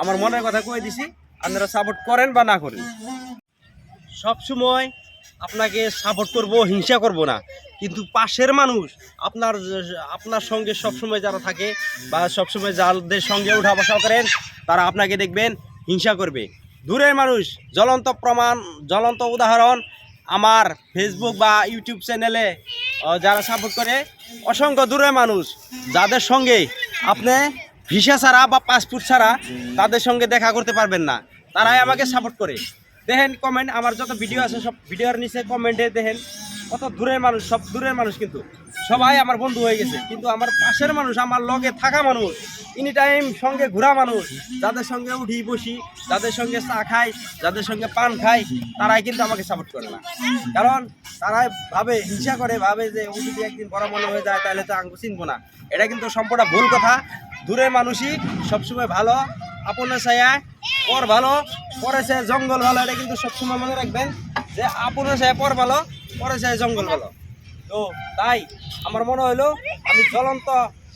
আমার মনের কথা কয়ে দিছি, আপনারা সাপোর্ট করেন বা না করেন। সব সময় আপনাকে সাপোর্ট করব, হিংসা করব না। কিন্তু পাশের মানুষ, আপনার আপনার সঙ্গে সবসময় যারা থাকে বা সবসময় যাদের সঙ্গে উঠা বসা করেন, তারা আপনাকে দেখবেন, হিংসা করবে। দূরের মানুষ, জ্বলন্ত প্রমাণ, জ্বলন্ত উদাহরণ আমার ফেসবুক বা ইউটিউব চ্যানেলে যারা সাপোর্ট করে, অসংখ্য দূরের মানুষ, যাদের সঙ্গে আপনি ভিসা ছাড়া বা পাসপোর্ট ছাড়া তাদের সঙ্গে দেখা করতে পারবেন না। তারাই আমাকে সাপোর্ট করে। দেখেন কমেন্ট আমার যত ভিডিও আছে সব ভিডিওর নিচে কমেন্টে দেখেন, কত দূরের মানুষ, সব দূরের মানুষ কিন্তু। সবাই আমার বন্ধু হয়ে গেছে। কিন্তু আমার পাশের মানুষ, আমার লগে থাকা মানুষ এনি টাইম সঙ্গে ঘোরা মানুষ, যাদের সঙ্গে উঠি, বসি, যাদের সঙ্গে চা খাই, যাদের সঙ্গে পান খাই, তারাই কিন্তু আমাকে সাপোর্ট করে না। কারণ তারাই ভাবে, হিংসা করে, ভাবে যে ও যদি একদিন বড় মনে হয়ে যায়, তাহলে তো আঙ্গু চিনবো না। এটা কিন্তু সম্পূর্ণ ভুল কথা। দূরের মানুষই সবসময় ভালো, আপনার ছায়া, পর ভালো পরে সে জঙ্গল ভালো, এটা কিন্তু সবসময় মনে রাখবেন যে আপনার ছায়া পর ভালো পরে ছায়া জঙ্গল ভালো। তো তাই আমার মনে হলো আমি জ্বলন্ত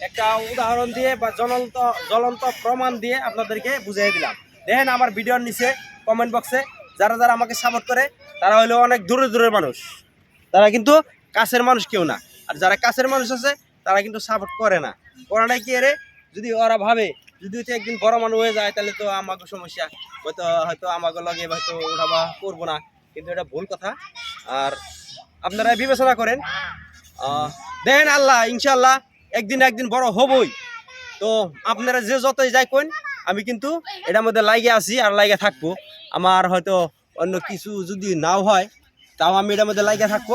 একটা উদাহরণ দিয়ে বা জ্বলন্ত জ্বলন্ত প্রমাণ দিয়ে আপনাদেরকে বুঝিয়ে দিলাম। দেখেন আমার ভিডিওর নিচে কমেন্ট বক্সে যারা যারা আমাকে সাপোর্ট করে, তারা হলো অনেক দূরে দূরের মানুষ। তারা কিন্তু কাছের মানুষ কেউ না। আর যারা কাছের মানুষ আছে, তারা কিন্তু সাপোর্ট করে না। না কি রে যদি ওরা ভাবে, যদি হচ্ছে একদিন বড় মানুষ হয়ে যায়, তাহলে তো আমাকে সমস্যা। হয়তো হয়তো আমাকে লগে হয়তো উঠাবা করব না। কিন্তু এটা ভুল কথা। আর আপনারা বিবেচনা করেন। দেখেন আল্লাহ ইনশাল্লাহ একদিন একদিন বড় হবই। তো আপনারা যে যতই যাই কোন আমি কিন্তু এটার মধ্যে লাইগে আছি আর লাইগে থাকব। আমার হয়তো অন্য কিছু যদি নাও হয়, তাও আমি এটার মধ্যে লাইগে থাকব।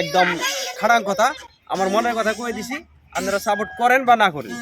একদম খারাপ কথা। আমার মনের কথা কয়ে দিছি, আপনারা সাপোর্ট করেন বা না করেন।